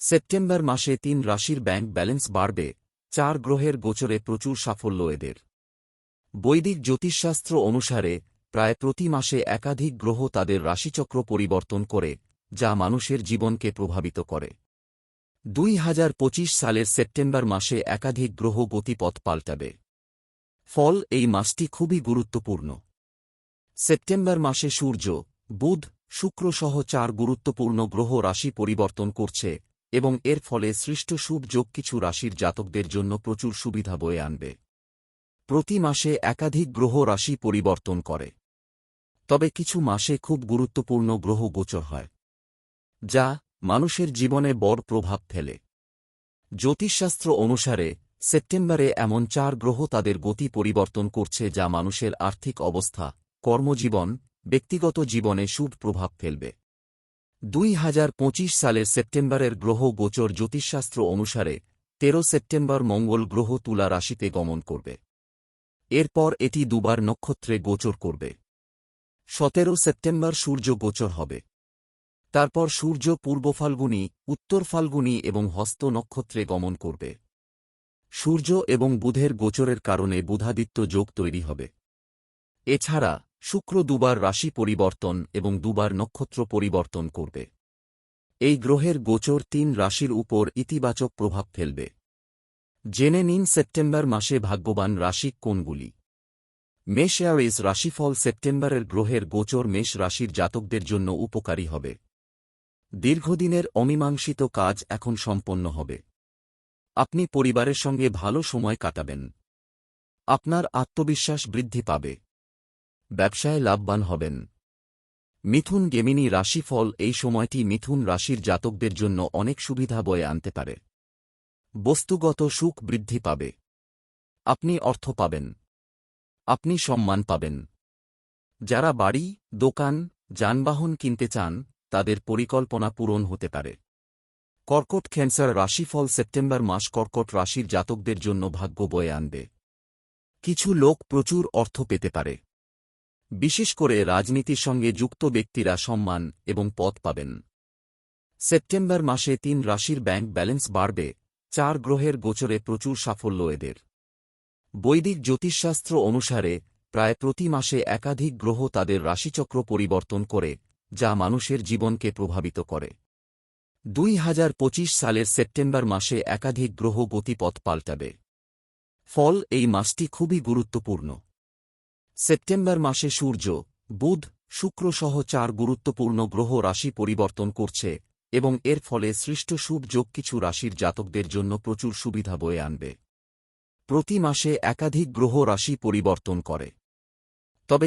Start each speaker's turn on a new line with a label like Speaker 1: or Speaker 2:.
Speaker 1: September মাসে তিন রাশির ব্যাংক ব্যালেন্স বাড়বে, চার গ্রহের গোচরে প্রচুর সাফল্য এদের। বৈদিক জ্যোতিষশাস্ত্র অনুসারে, প্রায় প্রতি মাসে একাধিক গ্রহ তাদের রাশিচক্র পরিবর্তন করে, যা মানুষের জীবনকে প্রভাবিত করে। দুই হাজার পঁচিশ সালের সেপ্টেম্বর মাসে একাধিক গ্রহ গতিপথ পাল্টাবে। ফল, এই মাসটি খুবই গুরুত্বপূর্ণ। সেপ্টেম্বর মাসে সূর্য, বুধ, শুক্র সহ চার গুরুত্বপূর্ণ গ্রহ রাশি পরিবর্তন করছে এবং এর ফলে সৃষ্ট শুভ যোগ কিছু রাশির জাতকদের জন্য প্রচুর সুবিধা বয়ে আনবে। প্রতি মাসে একাধিক গ্রহ রাশি পরিবর্তন করে। তবে কিছু মাসে খুব গুরুত্বপূর্ণ গ্রহ গোচর হয়, যা মানুষের জীবনে বড় প্রভাব ফেলে। জ্যোতিষশাস্ত্র অনুসারে, সেপ্টেম্বরে এমন চার গ্রহ তাদের গতি পরিবর্তন করছে যা মানুষের আর্থিক অবস্থা, কর্মজীবন, ব্যক্তিগত জীবনে শুভ প্রভাব ফেলবে। দুই হাজার পঁচিশ সালের সেপ্টেম্বরের গ্রহ গোচর জ্যোতিষশাস্ত্র অনুসারে তেরো সেপ্টেম্বর মঙ্গল গ্রহ তুলা রাশিতে গমন করবে। এরপর এটি দুবার নক্ষত্রে গোচর করবে। সতেরো সেপ্টেম্বর সূর্য গোচর হবে। তারপর সূর্য পূর্ব ফাল্গুনি, উত্তর ফাল্গুনি এবং হস্ত নক্ষত্রে গমন করবে। সূর্য এবং বুধের গোচরের কারণে বুধাদিত্য যোগ তৈরি হবে। এছাড়া শুক্র দুবার রাশি পরিবর্তন এবং দুবার নক্ষত্র পরিবর্তন করবে। এই গ্রহের গোচর তিন রাশির উপর ইতিবাচক প্রভাব ফেলবে। জেনে নিন সেপ্টেম্বর মাসে ভাগ্যবান রাশি কোনগুলি। মেষ এয়ারওয়েজ রাশিফল সেপ্টেম্বরের গ্রহের গোচর মেষ রাশির জাতকদের জন্য উপকারী হবে। দীর্ঘদিনের অমীমাংসিত কাজ এখন সম্পন্ন হবে। আপনি পরিবারের সঙ্গে ভালো সময় কাটাবেন। আপনার আত্মবিশ্বাস বৃদ্ধি পাবে। ব্যবসায় লাভবান হবেন। মিথুন গেমিনী রাশিফল এই সময়টি মিথুন রাশির জাতকদের জন্য অনেক সুবিধা বয়ে আনতে পারে। বস্তুগত সুখ বৃদ্ধি পাবে। আপনি অর্থ পাবেন। আপনি সম্মান পাবেন। যারা বাড়ি, দোকান, যানবাহন কিনতে চান, তাদের পরিকল্পনা পূরণ হতে পারে। কর্কট ক্যান্সার রাশিফল সেপ্টেম্বর মাস কর্কট রাশির জাতকদের জন্য ভাগ্য বয়ে আনবে। কিছু লোক প্রচুর অর্থ পেতে পারে। বিশেষ করে রাজনীতির সঙ্গে যুক্ত ব্যক্তিরা সম্মান এবং পদ পাবেন। সেপ্টেম্বর মাসে তিন রাশির ব্যাংক ব্যালেন্স বাড়বে, চার গ্রহের গোচরে প্রচুর সাফল্য এদের। বৈদিক জ্যোতিষশাস্ত্র অনুসারে প্রায় প্রতি মাসে একাধিক গ্রহ তাদের রাশিচক্র পরিবর্তন করে, যা মানুষের জীবনকে প্রভাবিত করে। দুই হাজার পঁচিশ সালের সেপ্টেম্বর মাসে একাধিক গ্রহ গতিপথ পাল্টাবে। ফল এই মাসটি খুবই গুরুত্বপূর্ণ। সেপ্টেম্বর মাসে সূর্য, বুধ, শুক্র সহ চার গুরুত্বপূর্ণ গ্রহ রাশি পরিবর্তন করছে এবং এর ফলে সৃষ্ট যোগ কিছু রাশির জাতকদের জন্য প্রচুর সুবিধা বয়ে আনবে। প্রতি মাসে একাধিক গ্রহ রাশি পরিবর্তন করে।